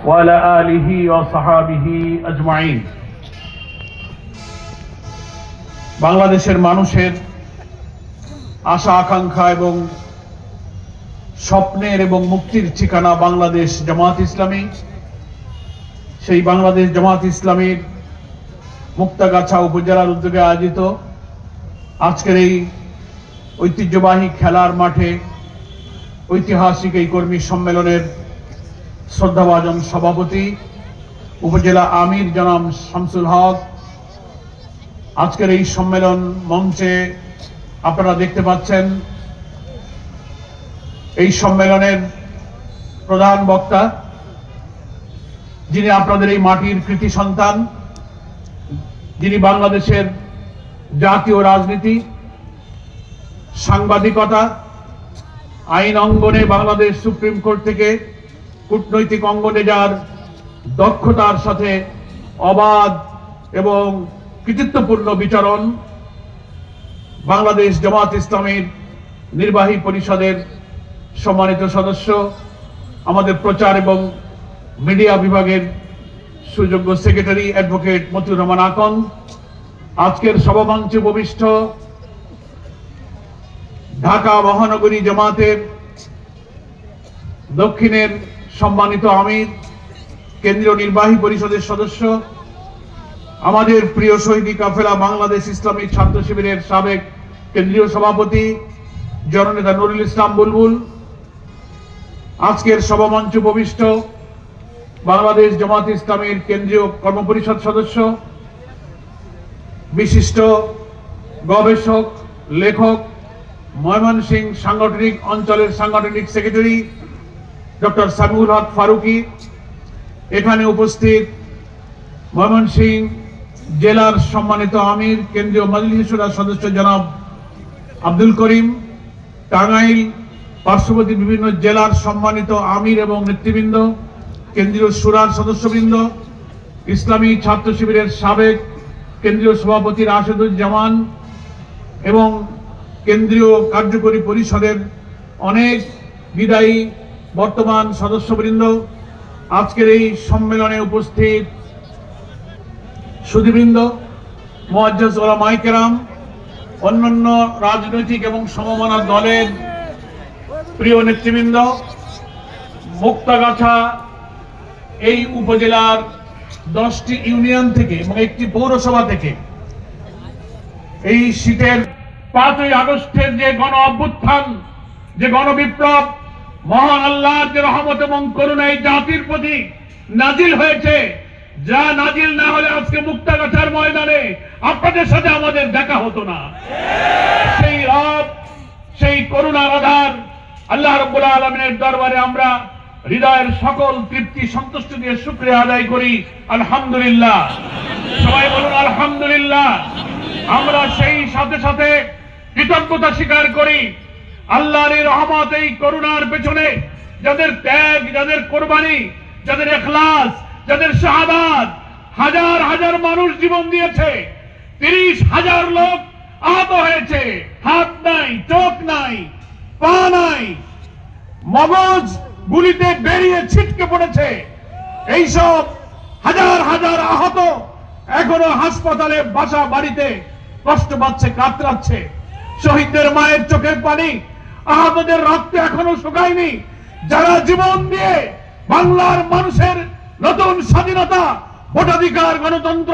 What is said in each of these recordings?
وعلى آله وصحابه أجمعين বাংলাদেশের মানুষের আশা আকাঙ্ক্ষা এবং স্বপ্নের এবং মুক্তির ঠিকানা বাংলাদেশ জামাত ইসলামী সেই বাংলাদেশ জামাত ইসলামীর মুক্তাগাছা উপজেলার উদ্যোগে আয়োজিত আজকের এই ঐতিহ্যবাহী খেলার মাঠে ঐতিহাসিক এই কর্মী সম্মেলনের শ্রদ্ধাভাজন সভাপতি, উপজেলা আমির জনাব শামসুল হক। আজকের এই সম্মেলন মঞ্চে আপনারা দেখতে পাচ্ছেন, এই সম্মেলনের প্রধান বক্তা, যিনি আপনাদের এই মাটির কৃতি সন্তান, যিনি বাংলাদেশের জাতীয় রাজনীতি, সাংবাদিকতা, আইন অঙ্গনে বাংলাদেশ সুপ্রিম কোর্ট থেকে কূটনৈতিক অঙ্গনে যার দক্ষতার সাথে অবাধ এবং কৃতিত্বপূর্ণ বিচরণ, বাংলাদেশ জামাত ইসলামের নির্বাহী পরিষদের সম্মানিত সদস্য, আমাদের প্রচার এবং মিডিয়া বিভাগের সুযোগ্য সেক্রেটারি অ্যাডভোকেট মতিউর রহমান আকন, আজকের সভামঞ্চে উপবিষ্ট ঢাকা মহানগরী জামাতের দক্ষিণের সম্মানিত আমির, কেন্দ্রীয় নির্বাহী পরিষদের সদস্য, আমাদের প্রিয় শহীদী কাফেলা বাংলাদেশ ইসলামী ছাত্র শিবিরের সাবেক কেন্দ্রীয় সভাপতি জননেতা নুরুল ইসলাম বুলবুল, আজকের সভামঞ্চ উপবিষ্ট বাংলাদেশ জামাত ইসলামীর কেন্দ্রীয় কর্মপরিষদ সদস্য, বিশিষ্ট গবেষক, লেখক, ময়মনসিংহ সাংগঠনিক অঞ্চলের সাংগঠনিক সেক্রেটারি ডক্টর সামিউল হক ফারুকি। এখানে উপস্থিত ময়মনসিংহ জেলার সম্মানিত আমির, কেন্দ্রীয় মজলিশুরার সদস্য জনাব আব্দুল করিম, টাঙ্গাইল পার্শ্ববর্তী বিভিন্ন জেলার সম্মানিত আমির এবং নেতৃবৃন্দ, কেন্দ্রীয় সুরার সদস্যবৃন্দ, ইসলামী ছাত্র শিবিরের সাবেক কেন্দ্রীয় সভাপতি রাশেদুজ্জামান এবং কেন্দ্রীয় কার্যকরী পরিষদের অনেক বিদায়ী বর্তমান সদস্যবৃন্দ, আজকের এই সম্মেলনে উপস্থিত সুধীবৃন্দ, মোয়াজ্জেজ ওলামাই কেরাম অন্যান্য রাজনৈতিক এবং সমমনা দলের প্রিয় নেতৃবৃন্দ, মুক্তাগাছা এই উপজেলার দশটি ইউনিয়ন থেকে এবং একটি পৌরসভা থেকে এই শীতের পাঁচই আগস্টের যে গণ অভ্যুত্থান যে গণবিপ্লব মহান আল্লাহর যে রহমত এবং করুণা এই জাতির প্রতি নাজিল হয়েছে। যা নাজিল না হলে আজকে মুক্তাগাছার ময়দানে আপনাদের সাথে আমাদের দেখা হতো না। সেই রব, সেই করুণার আধার আল্লাহ রব্বুল আলমিনের দরবারে আমরা হৃদয়ের সকল তৃপ্তি, সন্তুষ্টি দিয়ে শুক্রিয়া আদায় করি। আলহামদুলিল্লাহ। সবাই বলুন আলহামদুলিল্লাহ। আমরা সেই সাথে সাথে কৃতজ্ঞতা স্বীকার করি। আল্লাহর রহমত, এই করুণার পেছনে যাদের ত্যাগ, যাদের কোরবানি, যাদের এখলাস, যাদের শাহাদাত, হাজার হাজার মানুষ জীবন দিয়েছে, তিরিশ হাজার লোক আহত হয়েছে, হাত নাই, চোখ নাই, পা নাই, মগজ গুলিতে বেরিয়ে ছিটকে পড়েছে, এইসব হাজার হাজার আহত এখনও হাসপাতালে বাসা বাড়িতে কষ্ট পাচ্ছে, কাতরাচ্ছে, শহীদদের মায়ের চোখের পানি আহতদের রক্ত এখনও শুকায়নি। যারা জীবন দিয়ে বাংলার মানুষের নতুন স্বাধীনতা, ভোটাধিকার, গণতন্ত্র,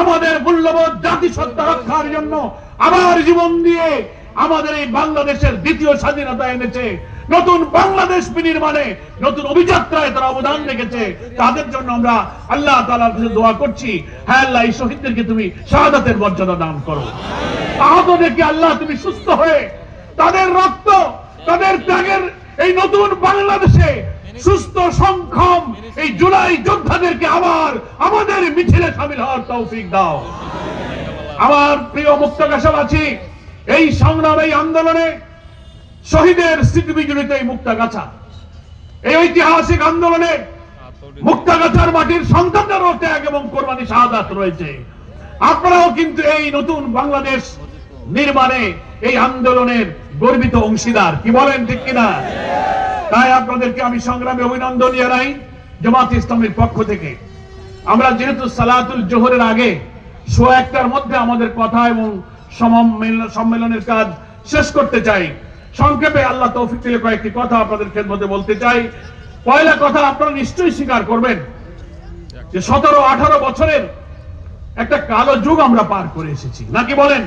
আমাদের মূল্যবোধ, জাতিসত্তা রক্ষার জন্য আবার জীবন দিয়ে আমাদের এই বাংলাদেশের দ্বিতীয় স্বাধীনতা এনেছে। নতুন বাংলাদেশ বিনির্মাণে নতুন অভিযাত্রায় তারা অবদান রেখেছে। তাদের জন্য আমরা আল্লাহ তালার কাছে দোয়া করছি। হ্যাঁ আল্লাহ, এই শহীদদেরকে তুমি শাহাদাতের মর্যাদা দান করো। আহতদেরকে আল্লাহ, তুমি সুস্থ হয়ে তাদের রক্ত, তাদের ত্যাগের এই নতুন বাংলাদেশে সুস্থ সংক্ষম এই জুলাই যোদ্ধাদেরকে আবার আমাদের মিছিলে সামিল হওয়ার তৌফিক দাও। আমার প্রিয় মুক্তাগাছাবাসী এই সংগ্রাম, এই আন্দোলনে শহীদের স্মৃতি বিজড়িত এই মুক্তাগাছা এই ঐতিহাসিক আন্দোলনে মুক্তাগাছার মাটির সন্তানদেরও ত্যাগ এবং কোরবানি শাহাদাত রয়েছে। আপনারাও কিন্তু এই নতুন বাংলাদেশ নির্মাণে এই আন্দোলনের গর্বিত অংশীদার। কি বলেন ঠিক কিনা? তাই আপনাদেরকে আমি সংগ্রামে অভিনন্দন জানাই জামাত ইসলামের পক্ষ থেকে। আমরা যেহেতু সালাতুল জোহরের আগে শো একটার মধ্যে আমাদের কথা এবং সম্মেলনের কাজ শেষ করতে চাই, সংক্ষেপে আল্লাহ তৌফিক দিলে কয়েকটি কথা আপনাদের খেদমতে বলতে চাই। পয়লা কথা আপনারা নিশ্চয়ই স্বীকার করবেন যে সতেরো আঠারো বছরের একটা কালো যুগ আমরা পার করে এসেছি। নাকি বলেন?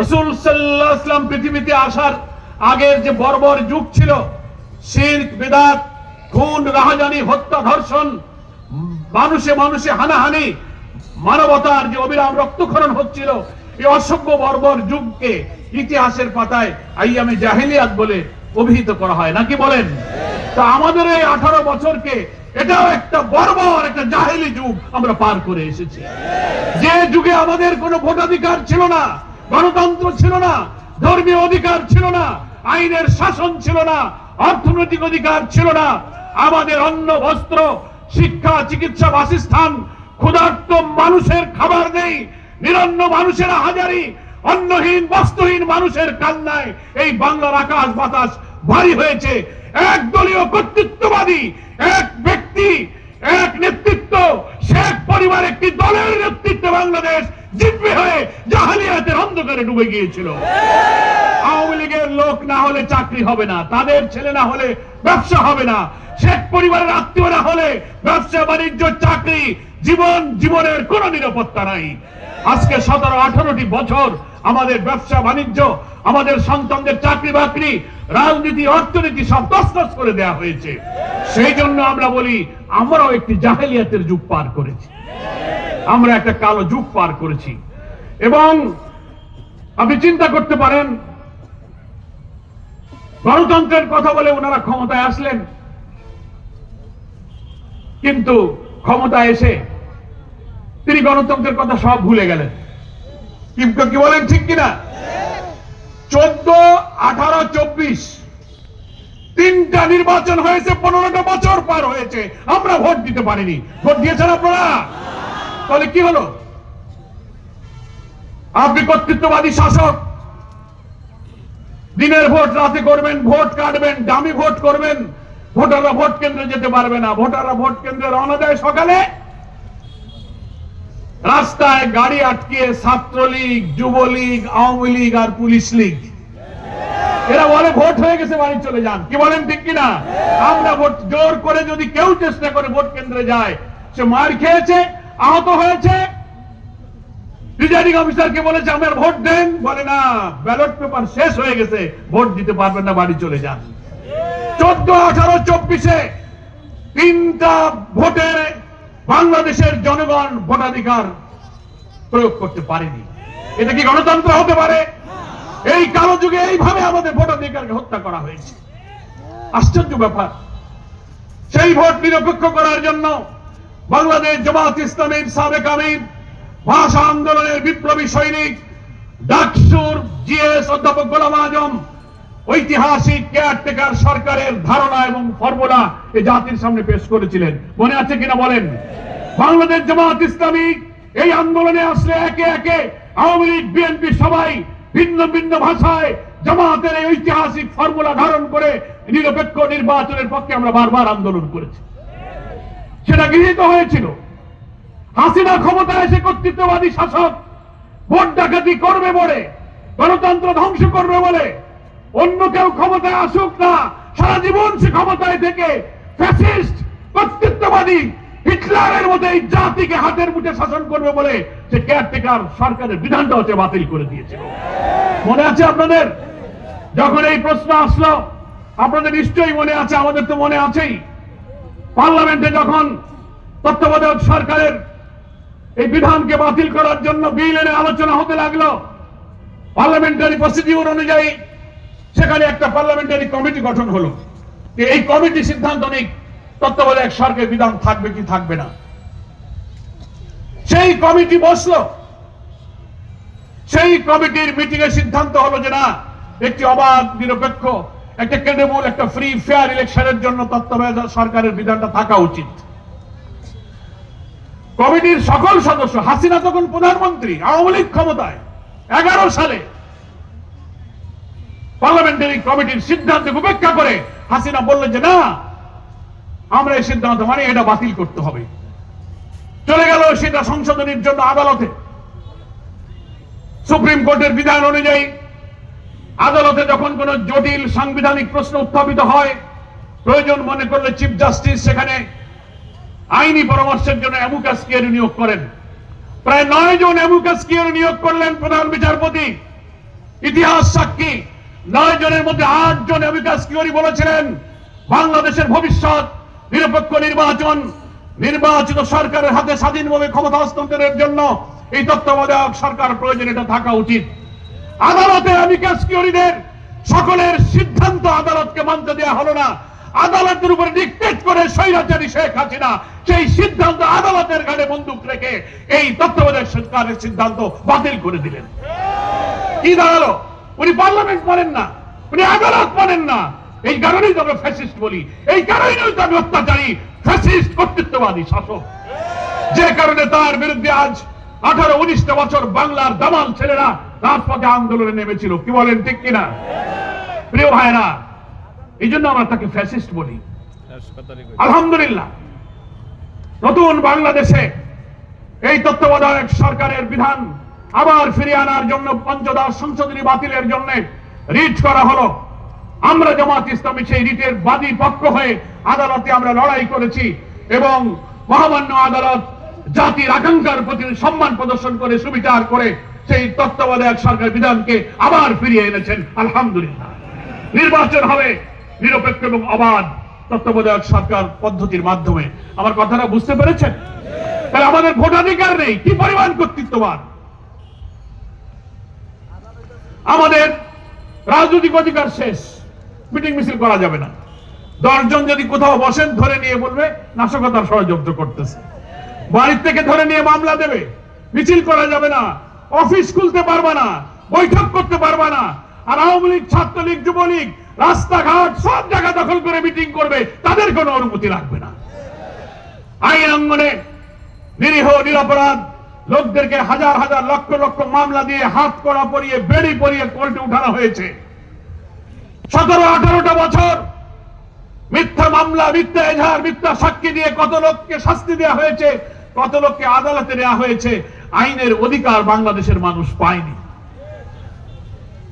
রসুল সাল্লাহ ইসলাম পৃথিবীতে আসার আগের যে বর্বর যুগ ছিল, শির্ক, বেদাত, খুন, রাহাজানি, হত্যা, ধর্ষণ, মানুষে মানুষে হানাহানি, মানবতার যে অবিরাম রক্তক্ষরণ হচ্ছিল, এই অসভ্য বর্বর যুগকে ইতিহাসের পাতায় আইয়ামে জাহিলিয়াত বলে অভিহিত করা হয়। নাকি বলেন? তা আমাদের এই আঠারো বছরকে এটাও একটা বর্বর, একটা জাহেলি যুগ আমরা পার করে এসেছি। যে যুগে আমাদের কোনো ভোটাধিকার ছিল না, গণতন্ত্র ছিল না, ধর্মীয় অধিকার ছিল না, আইনের শাসন ছিল না, অর্থনৈতিক অধিকার ছিল না, আমাদের অন্ন, বস্ত্র, শিক্ষা, চিকিৎসা, বাসস্থান, ক্ষুধার্ত মানুষের খাবার নেই, নিরন্ন মানুষের হাজারি, অন্নহীন, বস্ত্রহীন মানুষের কান্নায় এই বাংলার আকাশ বাতাস ভারী হয়েছে। একদলীয় কর্তৃত্ববাদী, এক ব্যক্তি, এক নেতৃত্ব শেখ পরিবার একটি দলের নেতৃত্বে বাংলাদেশ জিতবে হয়ে জাহালিয়াতের অন্ধকারে ডুবে গিয়েছিল। আওয়ামী লীগের লোক না হলে চাকরি হবে না, তাদের ছেলে না হলে ব্যবসা হবে না, শেখ পরিবারের আত্মীয় না হলে ব্যবসা, বাণিজ্য, চাকরি, জীবন, জীবনের কোন নিরাপত্তা নাই। আজকে সতেরো, আঠারোটি বছর আমাদের ব্যবসা, বাণিজ্য, আমাদের সন্তানদের চাকরি বাকরি, রাজনীতি, অর্থনীতি সব তসতস করে দেয়া হয়েছে। সেই জন্য আমরা বলি, আমরাও একটি জাহেলিয়াতের যুগ পার করেছি। আমরা একটা কালো যুগ পার করেছি। এবং আপনি চিন্তা করতে পারেন, গণতন্ত্রের কথা বলে ওনারা ক্ষমতায় আসলেন। কিন্তু ক্ষমতায় এসে তিনি গণতন্ত্রের কথা সব ভুলে গেলেন। কি বলেন ঠিক কিনা? চোদ্দ, আঠারো, চব্বিশ। তিনটা নির্বাচন হয়েছে, পনেরোটা বছর পার হয়েছে। আমরা ভোট দিতে পারিনি। ভোট দিয়েছেন আপনারা? তাহলে কি হলো? আপনি কর্তৃত্ববাদী শাসক। দিনের ভোট, রাতে করবেন, ভোট কাটবেন, দামি ভোট করবেন। ভোটাররা ভোট কেন্দ্রে যেতে পারবে না। ভোটাররা ভোট কেন্দ্রে রওনা দেয় সকালে। রাস্তায় গাড়ি আটকে ছাত্রলীগ, যুবলীগ, আওয়ামী লীগ আর পুলিশ লীগ। এরা বলে ভোট হয়ে গেছে, বাড়ি চলে যান। কি বলেন, ঠিক কিনা? আমরা ভোট জোর করে যদি কেউ চেষ্টা করে ভোট কেন্দ্রে যায়, সে মার খেয়েছে, আহত হয়েছে। প্রিজাইডিং অফিসারকে বলেছে, আমার ভোট দেন। বলে, না, ব্যালট পেপার শেষ হয়ে গেছে, ভোট দিতে পারবেন না, বাড়ি চলে যান। চোদ্দ আঠারো চব্বিশে তিনটা ভোটের বাংলাদেশের জনগণ ভোটাধিকার প্রয়োগ করতে পারেনি। এটা কি গণতন্ত্র হতে পারে? এই কালো যুগে এইভাবে আমাদের ভোটাধিকারকে হত্যা করা হয়েছে। আশ্চর্য ব্যাপার। সেই ভোট নিরপেক্ষ করার জন্য বাংলাদেশ জামাত ইসলামের সাবেক আমির, ভাষা আন্দোলনের বিপ্লবী সৈনিক, ডাকসুর, জিএস অধ্যাপক গোলাম আজম ঐতিহাসিক কেয়ারটেকার সরকারের ধারণা এবং ফর্মুলা এই জাতির সামনে পেশ করেছিলেন। মনে আছে কিনা বলেন? বাংলাদেশ জামাত ইসলামী এই আন্দোলনে আসলে একে একে আওয়ামী লীগ, বিএনপি সবাই ভিন্ন ভিন্ন ভাষায় জামাতের এই ঐতিহাসিক ফর্মুলা ধারণ করে নিরপেক্ষ নির্বাচনের পক্ষে আমরা বারবার আন্দোলন করেছি। সেটা গৃহীত হয়েছিল। হাসিনা ক্ষমতায় এসে কর্তৃত্ববাদী শাসক ভোট ডাকাতি করবে বলে, গণতন্ত্র ধ্বংস করবে বলে অন্য কেউ ক্ষমতায় আসুক না, সারা জীবন সে ক্ষমতায় থেকে ফ্যাসিস্ট কর্তৃত্ববাদী, হিটলারের মতো এই জাতিকে হাতের মুঠে শাসন করবে বলে সে কেয়ারটেকার সরকারের বিধানটা হচ্ছে বাতিল করে দিয়েছিল মনে আছে আপনাদের? যখন এই প্রশ্ন আসলো, আপনাদের নিশ্চয়ই মনে আছে, আমাদের তো মনে আছেই। পার্লামেন্টে যখন তত্ত্বাবধায়ক সরকারের এই বিধানকে বাতিল করার জন্য বিল এনে আলোচনা হতে লাগল, পার্লামেন্টারি প্রসিডিউর অনুযায়ী সেখানে একটা পার্লামেন্টারি কমিটি গঠন হলো। এই কমিটি সিদ্ধান্ত নিক, তত্ত্বাবধায়ক সরকারের বিধান থাকবে কি থাকবে না। সেই কমিটি বসল। সেই কমিটির মিটিং এর সিদ্ধান্ত হলো যে না, একটি অবাধ, নিরপেক্ষ, একটা ক্রেডেবল একটা ফ্রি ফেয়ার ইলেকশনের জন্য তত্ত্বাবধায়ক সরকারের বিধানটা থাকা উচিত। কমিটির সকল সদস্য, হাসিনা তখন প্রধানমন্ত্রী, আওয়ামী লীগ ক্ষমতায়, এগারো সালে পার্লামেন্টারি কমিটির সিদ্ধান্তকে উপেক্ষা করে হাসিনা বললেন যে, না, আমরা এই সিদ্ধান্ত মানে এটা বাতিল করতে হবে। চলে গেল সেটা সংশোধনের জন্য আদালতে। সুপ্রিম কোর্টের বিধান অনুযায়ী আদালতে যখন কোন জটিল সাংবিধানিক প্রশ্ন উত্থাপিত হয়, প্রয়োজন মনে করলে চিফ জাস্টিস সেখানে আইনি পরামর্শের জন্য অ্যামুকাস কিয়ারি নিয়োগ করেন। প্রায় নয় জন অ্যামুকাস কিয়ারি নিয়োগ করলেন প্রধান বিচারপতি। ইতিহাস সাক্ষী। নয় জনের মধ্যে আট জন অ্যামুকাস কিয়ারি বলেছিলেন, বাংলাদেশের ভবিষ্যৎ, নিরপেক্ষ নির্বাচন, নির্বাচিত সরকারের হাতে স্বাধীনভাবে ক্ষমতা হস্তান্তরের জন্য এই তত্ত্বাবধায়ক সরকার প্রয়োজন এটা থাকা উচিত। আদালতে অ্যামিকাস কিউরিদের সকলের সিদ্ধান্ত আদালতকে মানতে দেওয়া হলো না। আদালতের উপরে ডিক্টেট করে স্বৈরাচারী শেখ হাসিনা সেই সিদ্ধান্ত আদালতের ঘাড়ে বন্দুক রেখে এই তত্ত্বাবধায়ক সরকারের সিদ্ধান্ত বাতিল করে দিলেন। কি দাঁড়াল? উনি পার্লামেন্ট মানেন না, উনি আদালত মানেন না। এই কারণেই তো আমরা ফ্যাসিস্ট বলি। এই কারণেই তো আমি অত্যাচারী ফ্যাসিস্ট কর্তৃত্ববাদী, শাসক। যে কারণে তার বিরুদ্ধে আজ আঠারো উনিশটা বছর বাংলার দামাল ছেলেরা রাজপথে আন্দোলনে নেমেছিল। কি বলেন, ঠিক কিনা? প্রিয় ভাইরা এই জন্য আমরা তাকে ফ্যাসিস্ট বলি। আলহামদুলিল্লাহ, নতুন বাংলাদেশে এই তত্ত্বাবধায়ক সরকারের বিধান আবার ফিরিয়ে আনার জন্য পঞ্চদশ সংশোধনী বাতিলের জন্য রিট করা হলো। আমরা জামাত ইসলামী সেই রিটের বাদী পক্ষ হয়ে আদালতে আমরা লড়াই করেছি এবং মহামান্য আদালত জাতির আকাঙ্ক্ষার প্রতি সম্মান প্রদর্শন করে, সুবিচার করে সেই তত্ত্বাবধায়ক সরকার বিধানকে আবার ফিরিয়ে এনেছেন। আলহামদুলিল্লাহ। নির্বাচন হবে নিরপেক্ষ এবং অবাধ তত্ত্বাবধায়ক সরকার পদ্ধতির মাধ্যমে। আমার কথাটা বুঝতে পেরেছেন? তাহলে আমাদের ভোটাধিকার নেই। কি পরিমাণ কর্তৃত্ববাদ আমাদের রাজনৈতিক অধিকার শেষ। মিটিং মিছিল করা যাবে না। দশজন যদি কোথাও বসেন, ধরে নিয়ে বলবে, নাশকতার ষড়যন্ত্র করতেছে। বাড়ির থেকে ধরে নিয়ে মামলা দেবে। মিছিল করা যাবে না। অফিস খুলতে পারবে না। বৈঠক করতে পারবে না। আর আওয়ামী লীগ, ছাত্রলীগ, যুবলীগ, রাস্তাঘাট সব জায়গা দখল করে মিটিং করবে, তাদের কোনো অনুমতি লাগবে না। আইন অঙ্গনে নিরীহ, নিরপরাধ লোকদেরকে হাজার হাজার লক্ষ লক্ষ মামলা দিয়ে হাত করা পরিয়ে, বেড়ি পরিয়ে কোর্টে উঠানো হয়েছে। সতেরো, আঠারোটা বছর মিথ্যা মামলা, মিথ্যা এজাহার, মিথ্যা সাক্ষী দিয়ে কত লোককে শাস্তি দেওয়া হয়েছে, কত লোককে আদালতে নেওয়া হয়েছে, আইনের অধিকার বাংলাদেশের মানুষ পায়নি।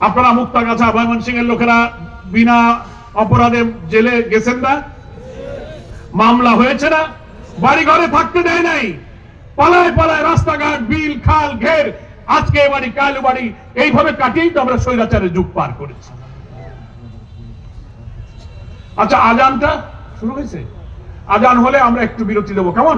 আপনারা মুক্তাগাছা ময়মনসিং এর লোকেরা বিনা অপরাধে জেলে গেছেন না? মামলা হয়েছে না? বাড়ি ঘরে থাকতে দেয় নাই। পালায় পালায় রাস্তাঘাট, বিল, খাল, ঘের। আজকে বাড়ি, কাল বাড়ি, এইভাবে কাটিয়েই তো আমরা স্বৈরাচারের যুগ পার করেছি। আচ্ছা আজানটা শুরু হয়েছে? আজান হলে আমরা একটু বিরতি দেবো। কেমন?